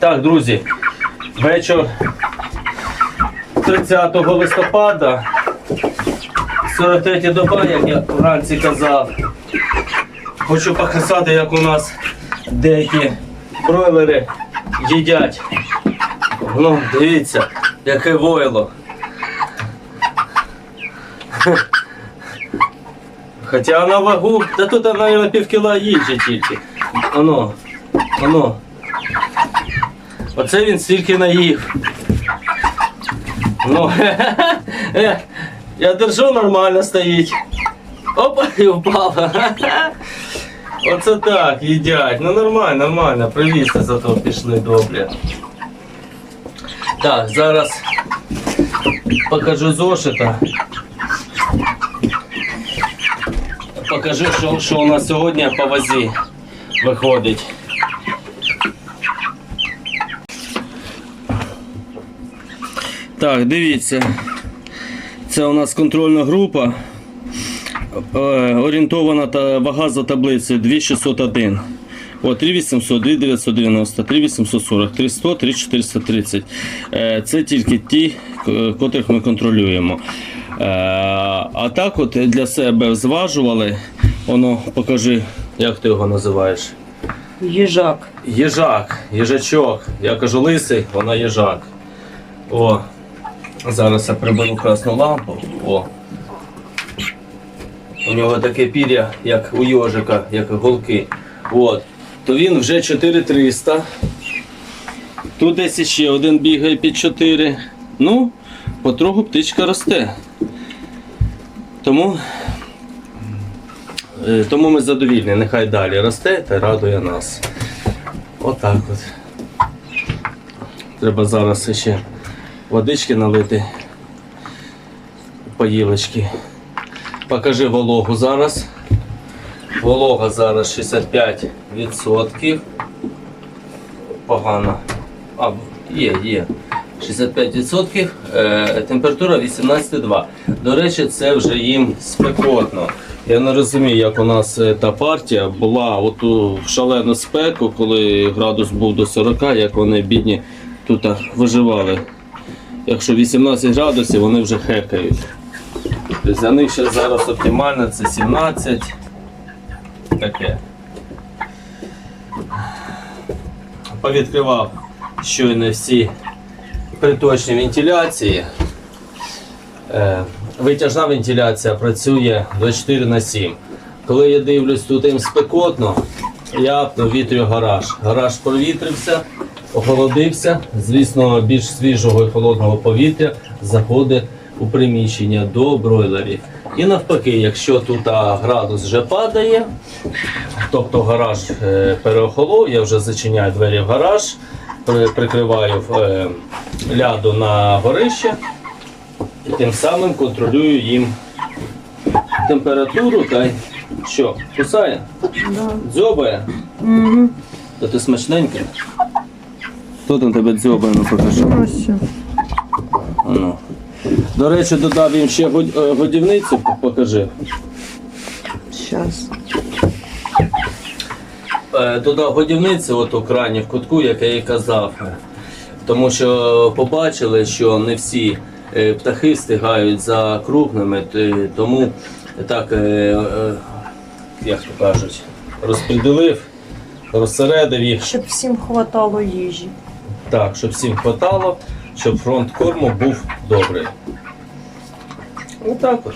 Так, друзі, вечір 30 листопада, 43 доба, як я вранці казав. Хочу показати, як у нас деякі бройлери їдять. Ну, дивіться, яке войло. Хоча на вагу, та тут, мабуть, пів кіла їжі тільки. Оно, оно. Оце він стільки наїв. Ну, я держу нормально стоїть. Опа, і впав. Оце так, їдять. Ну нормально, нормально. Привізти зато пішли добре. Так, зараз покажу зошита. Покажу, що, що у нас сьогодні по вазі виходить. Так, дивіться. Це у нас контрольна група. Е, Орієнтована та вага за таблицею 2601. О, 3800, 2990, 3840, 300, 3430. Е, Це тільки ті, котрих ми контролюємо. Е, А так от для себе зважували. Воно покажи, як ти його називаєш. Їжак. Їжак, їжачок. Я кажу лисий, вона їжак. О, зараз я приберу красну лампу. О. У нього таке пір'я, як у йожика, як голки. От. То він вже 4300. Тут десь ще один бігає під 4. Ну, потроху птичка росте. Тому, е, тому ми задовільні. Нехай далі росте та радує нас. Отак от. Треба зараз ще водички налити. Поїлочки. Покажи вологу зараз. Волога зараз 65%. Погано. А, є, є. 65%, е, температура 18,2. До речі, це вже їм спекотно. Я не розумію, як у нас е, та партія була от у шалену спеку, коли градус був до 40, як вони бідні тут виживали. Якщо 18 градусів, вони вже хекають. Тобто Для них ще зараз оптимально це 17. Таке. Повідкривав щойно всі приточні вентиляції. Е, Витяжна вентиляція працює 24 на 7. Коли я дивлюсь, тут їм спекотно, я провітрюю гараж. Гараж провітрився, охолодився. Звісно, більш свіжого і холодного повітря заходить у приміщення до бройлерів. І навпаки, якщо тут градус вже падає, тобто гараж е, переохолов, я вже зачиняю двері в гараж, при- прикриваю е, ляду на горище і тим самим контролюю їм температуру та й що, кусає, Да. дзьобає, то ти смачненьке. Хто там тебе дзьобає, ну покажи. Ну. До речі, додав їм ще е, годівницю, покажи. Щас. Е, додав годівниці от у крані в кутку, як я і казав. Тому що побачили, що не всі е, птахи встигають за крупними, тому так, як то кажуть, розподілив, розсередив їх Щоб всім хватало їжі. Так, щоб всім хватало, щоб фронт корму був добрий. Отак от.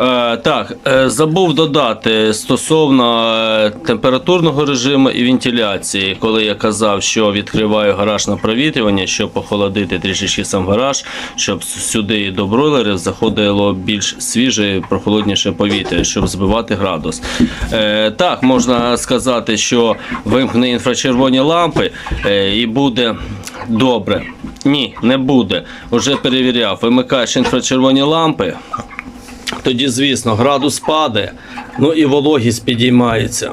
Е, так, е, забув додати стосовно е, температурного режиму і вентиляції, коли я казав, що відкриваю гараж на провітрювання, щоб охолодити трішечки сам гараж, щоб сюди до бройлерів заходило більш свіже, прохолодніше повітря, щоб збивати градус. Так, можна сказати, що вимкне інфрачервоні лампи і буде добре. Ні, не буде. Уже перевіряв. Вимикаєш інфрачервоні лампи. Тоді, звісно, градус падає, ну і вологість підіймається.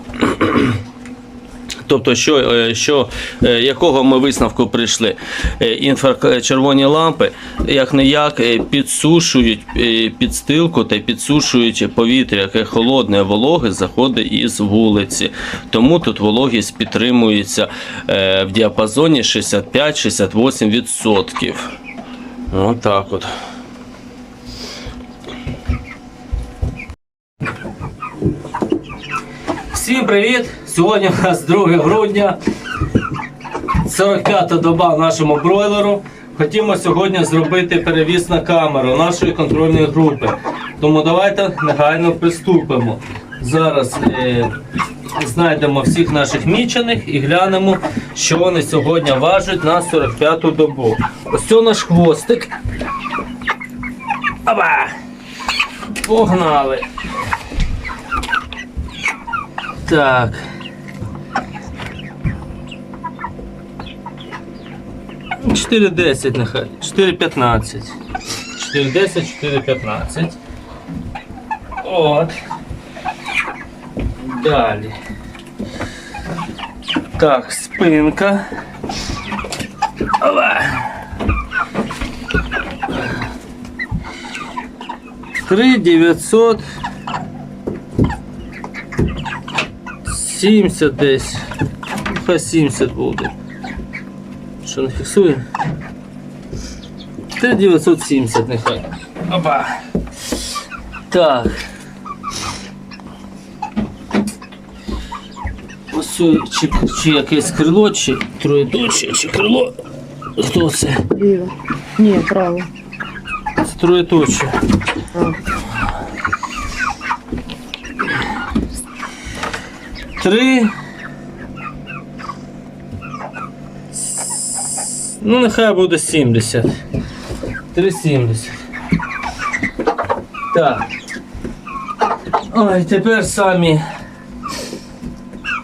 Тобто, що, е, що, е, якого ми висновку прийшли? Е, Інфрачервоні лампи, як не як, підсушують підстилку та підсушують повітря, яке холодне, вологе заходить із вулиці. Тому тут вологість підтримується в діапазоні 65-68%. Отак от. Всім привіт! Сьогодні у нас 2 грудня, 45-та доба нашому бройлеру. Хотімо сьогодні зробити перевіз на камеру нашої контрольної групи. Тому давайте негайно приступимо. Зараз е, знайдемо всіх наших мічених і глянемо, що вони сьогодні важать на 45-ту добу. Ось це наш хвостик. Аба! Погнали! Так. Чотири десять нехай. Чотири п'ятнадцять. Чотири десять, чотири п'ятнадцять. От. Далі. Так, спинка. Ова. Три дев'ятсот. 70 десь. По 70 буде. Що не фіксує? 3970 нехай. Опа. Так. Ось чи, чи якесь крило, чи троєточчя, чи крило. Хто це? Ліво. Ні, право. Це троєточчя. 3. Ну, нехай буде 70. 3,70. Так. Ой, тепер самі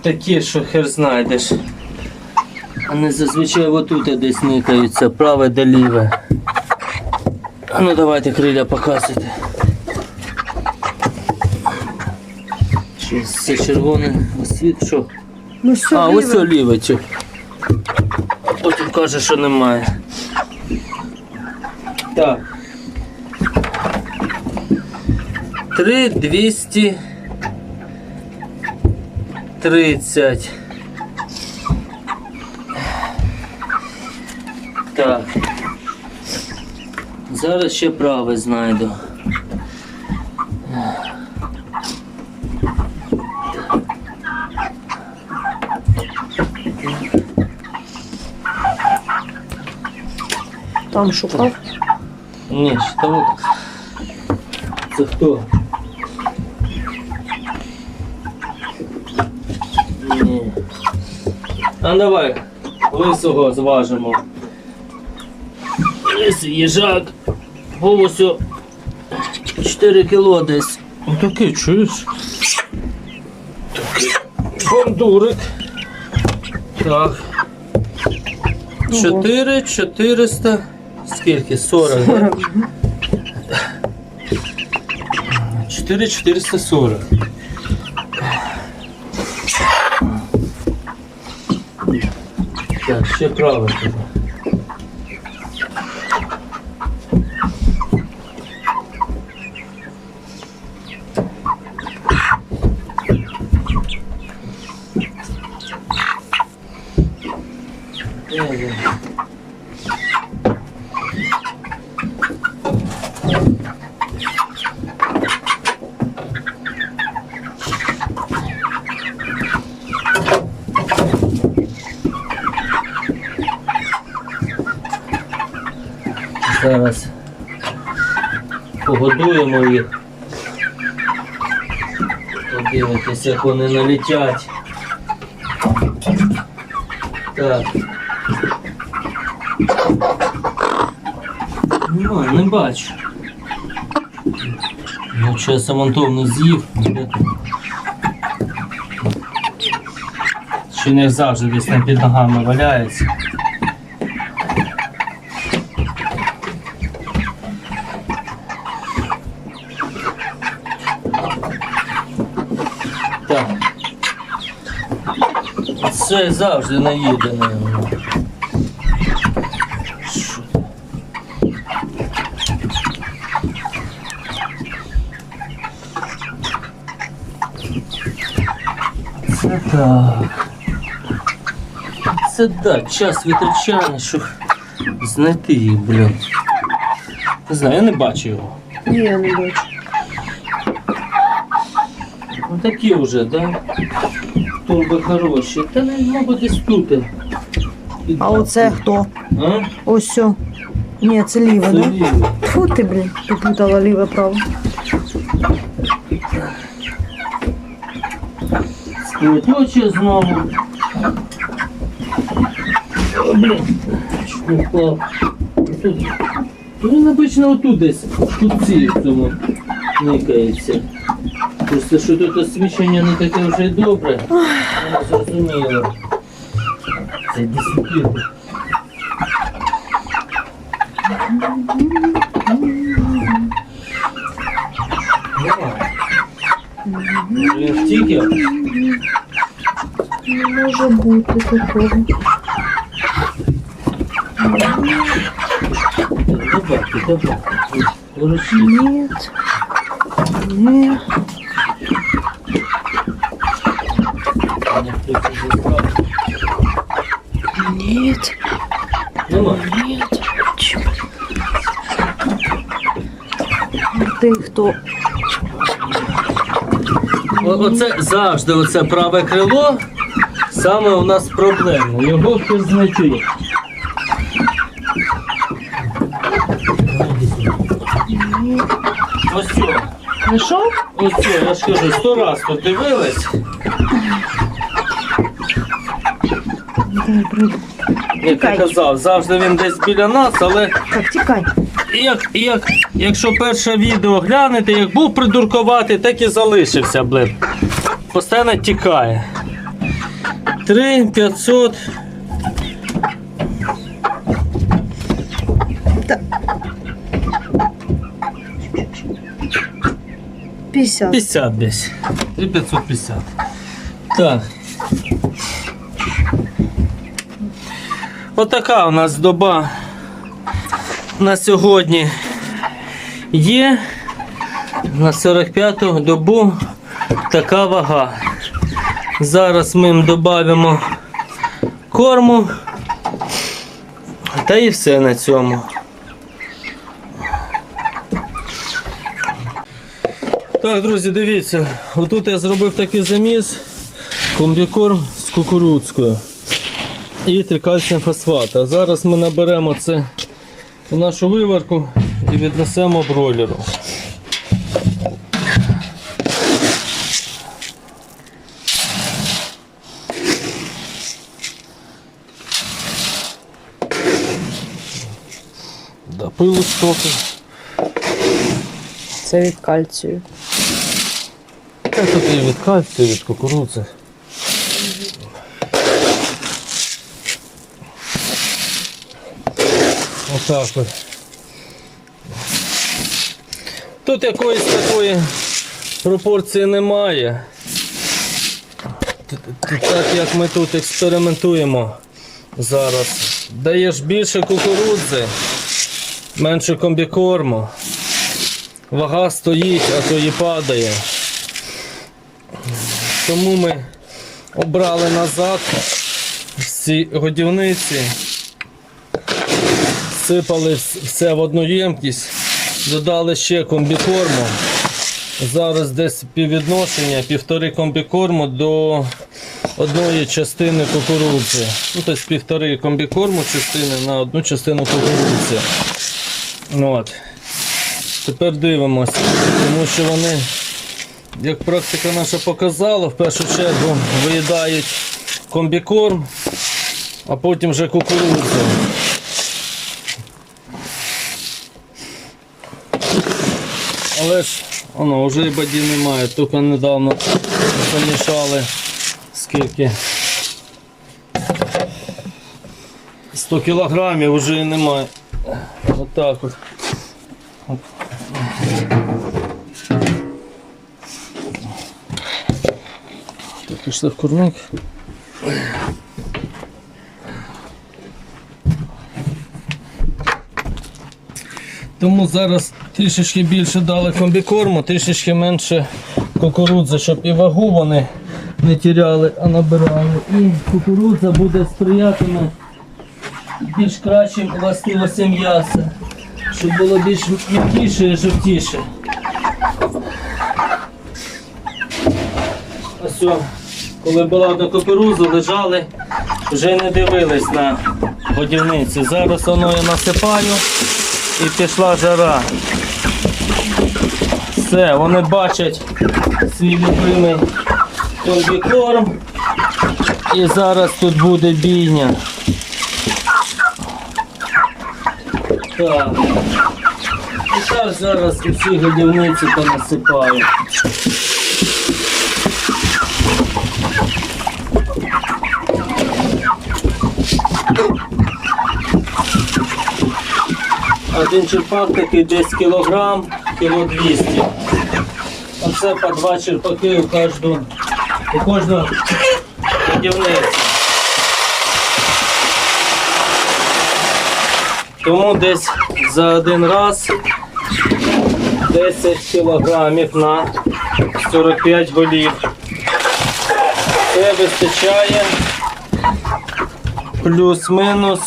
такі, що хер знайдеш. Вони зазвичай отут десь никаються, праве до ліве. Ну давайте криля показуйте. Щось все червоне що? Ну все, А, ось олівочок. Потім каже, що немає. Так. Три двісті тридцять. Так. Зараз ще праве знайду. Там шукав. Ні, що от. Це хто? Ні. А давай, лисого зважимо. Лисий їжак. Голосю 4 кіло десь. Отакий, чуєш? Такий бандурик. Так. 4, 400. Скільки? 40, да? 40. 4 440. Так, ще право Зараз погодуємо їх. Подивитись, як вони налетять. Так. Нема, не бачу. Ну, що я самонтовно з'їв. Де там? Не завжди десь там під ногами валяється. Так. Це завжди наїдене. Це так. Це так, час витрачає, щоб знайти їх, блін. Не знаю, я не бачу його. Ні, я не бачу. Ну такі вже, да? Турби хороші. Та не, мабуть, десь тут. А оце хто? А? Ось все. Ні, це ліве, Це да? ліве. Фу ти, блін, попутала ліве право. Скруточі знову. О, блін. Чуть не. Тут. Ну, Він обично отут десь, тут ці в цьому никається. Просто що тут освіщення не таке вже й добре. Не зрозуміло. Це десятило. Він втік я? Не може бути такого. Добавки, добавки. Хороші. Ні. Ти хто? О- Оце завжди оце праве крило. Саме у нас проблемне. Його хтось знайти. Ось цього. Знайшов? Ось цього, я ж кажу, сто раз тут дивились. Добре. Як я Тікай. казав, завжди він десь біля нас, але Так, тікай. як, як, якщо перше відео глянете, як був придуркувати, так і залишився, блин. Постійно тікає. 3 500. Та... 50. 50 десь. 3550. Так. Отака у нас доба на сьогодні є. На 45-ту добу така вага. Зараз ми їм додамо корму. Та і все на цьому. Так, друзі, дивіться, отут я зробив такий заміс, комбікорм з кукурудзкою і трикальцем фосфат. Зараз ми наберемо це у нашу виварку віднесемо бройлеру. Да, пилу. Це від кальцію. Та тут і від кальцію, і від кукурудзи. Отак от. Тут якоїсь такої пропорції немає. Так як ми тут експериментуємо зараз. Даєш більше кукурудзи, менше комбікорму. Вага стоїть, а то і падає. Тому ми обрали назад ці годівниці, сипали все в одну ємкість, додали ще комбікорму. Зараз десь співвідношення півтори комбікорму до одної частини кукурудзи. Ну, тобто півтори комбікорму частини на одну частину кукурудзи. От. Тепер дивимося, тому що вони як практика наша показала, в першу чергу виїдають комбікорм, а потім вже кукурудзу. Але ж воно вже і баді немає, тільки недавно помішали скільки. 100 кілограмів вже і немає. Отак от. Так, пішли в курник. Тому зараз трішечки більше дали комбікорму, трішечки менше кукурудзи, щоб і вагу вони не тіряли, а набирали. І кукурудза буде сприятиме більш кращим властивостям м'яса, щоб було більш м'якіше і жовтіше. Ось, коли була одна кукурудза, лежали, вже не дивились на годівниці. Зараз воно я насипаю і пішла жара. Все, вони бачать свій любимий комбікорм. І зараз тут буде бійня. Так. І так зараз усі годівниці понасипаю. Один черпак такий десь кілограм, кіло 200. Оце по два черпаки у кожну, у кожну годівницю. Тому десь за один раз 10 кілограмів на 45 голів. Це вистачає плюс-мінус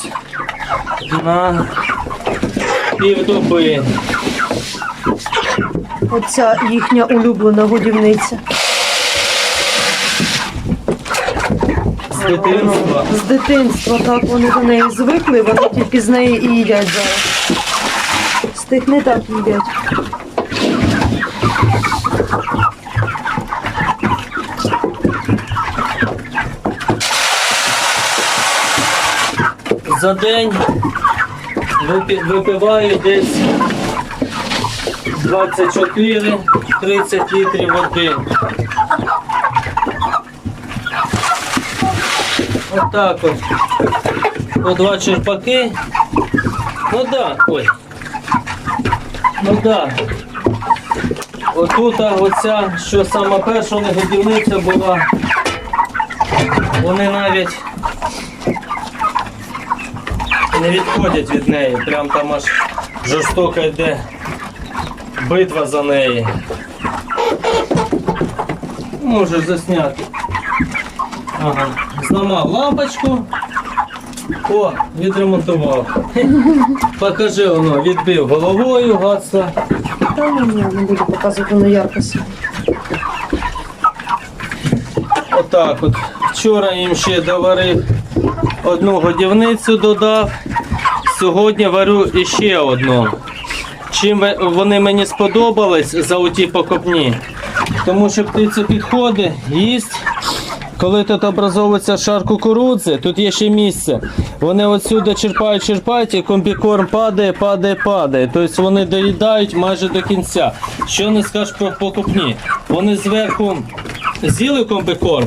на півдоби. Оця їхня улюблена годівниця. З дитинства. З дитинства так вони до неї звикли, вони тільки з неї і їдять зараз. З тих не так їдять. За день випиваю десь 24-30 літрів води. Отак от. По два черпаки. Ну да, ой. Ну да. Отут оця, що сама перша у них годівниця була. Вони навіть не відходять від неї. Прям там аж жорстоко йде битва за неї. Можеш засняти. Ага. Зламав лампочку. О, відремонтував. Покажи воно, відбив головою, гадство. Та ні, ні, не буду показувати на яркості. Отак от. Вчора їм ще доварив одну годівницю додав. Сьогодні варю іще одну. Чим вони мені сподобались за оті покопні? Тому що птиця підходить, їсть. Коли тут образовується шар кукурудзи, тут є ще місце. Вони отсюди черпають, черпають, і комбікорм падає, падає, падає. Тобто вони доїдають майже до кінця. Що не скажеш про покупні? Вони зверху з'їли комбікорм,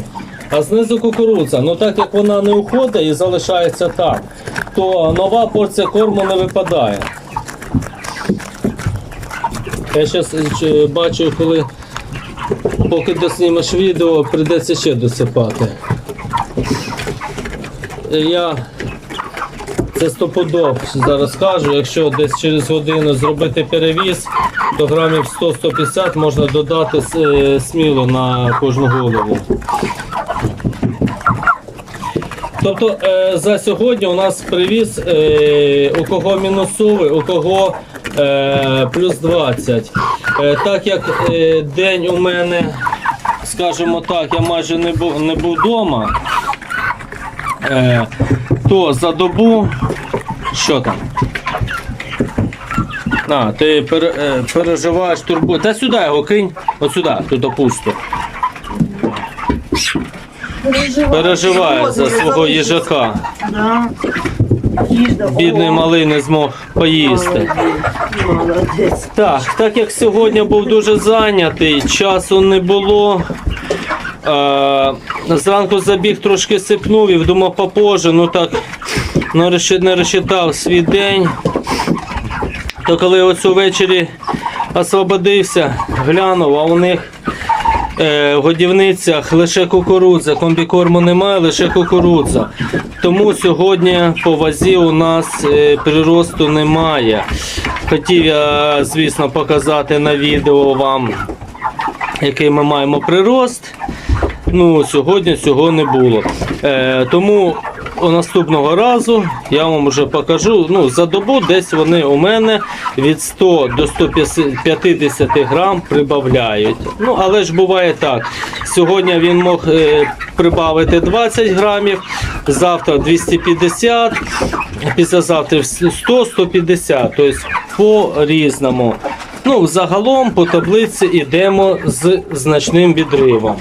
а знизу кукурудза. Ну так як вона не уходить і залишається так, то нова порція корму не випадає. Я зараз бачу, коли поки доснімеш відео, прийдеться ще досипати. Я це стопудов зараз кажу, якщо десь через годину зробити перевіз, то грамів 100-150 можна додати е, сміло на кожну голову. Тобто е, за сьогодні у нас привіз е, у кого мінусовий, у кого е, плюс 20. Е, так як е, день у мене, скажімо так, я майже не був не був вдома, е, то за добу що там? А, ти пере, е, переживаєш турбу. Та сюди його кинь, от сюди, тут пусто. Переживає за свого їжака. Бідний малий не змог поїсти. Так, так як сьогодні був дуже зайнятий, часу не було. Е, зранку забіг трошки сипнув і думав попозже, ну так не розчитав свій день. То коли оцю ввечері освободився, глянув, а у них в годівницях лише кукурудза, комбікорму немає, лише кукурудза. Тому сьогодні по вазі у нас е, приросту немає. Хотів я, звісно, показати на відео вам, який ми маємо прирост. Ну, сьогодні цього не було. Е, тому наступного разу я вам вже покажу. Ну, за добу десь вони у мене від 100 до 150 грам прибавляють. Ну, але ж буває так. Сьогодні він мог е, прибавити 20 грамів, завтра 250, післязавтра 100-150. Тобто по різному. Ну, загалом по таблиці йдемо з значним відривом.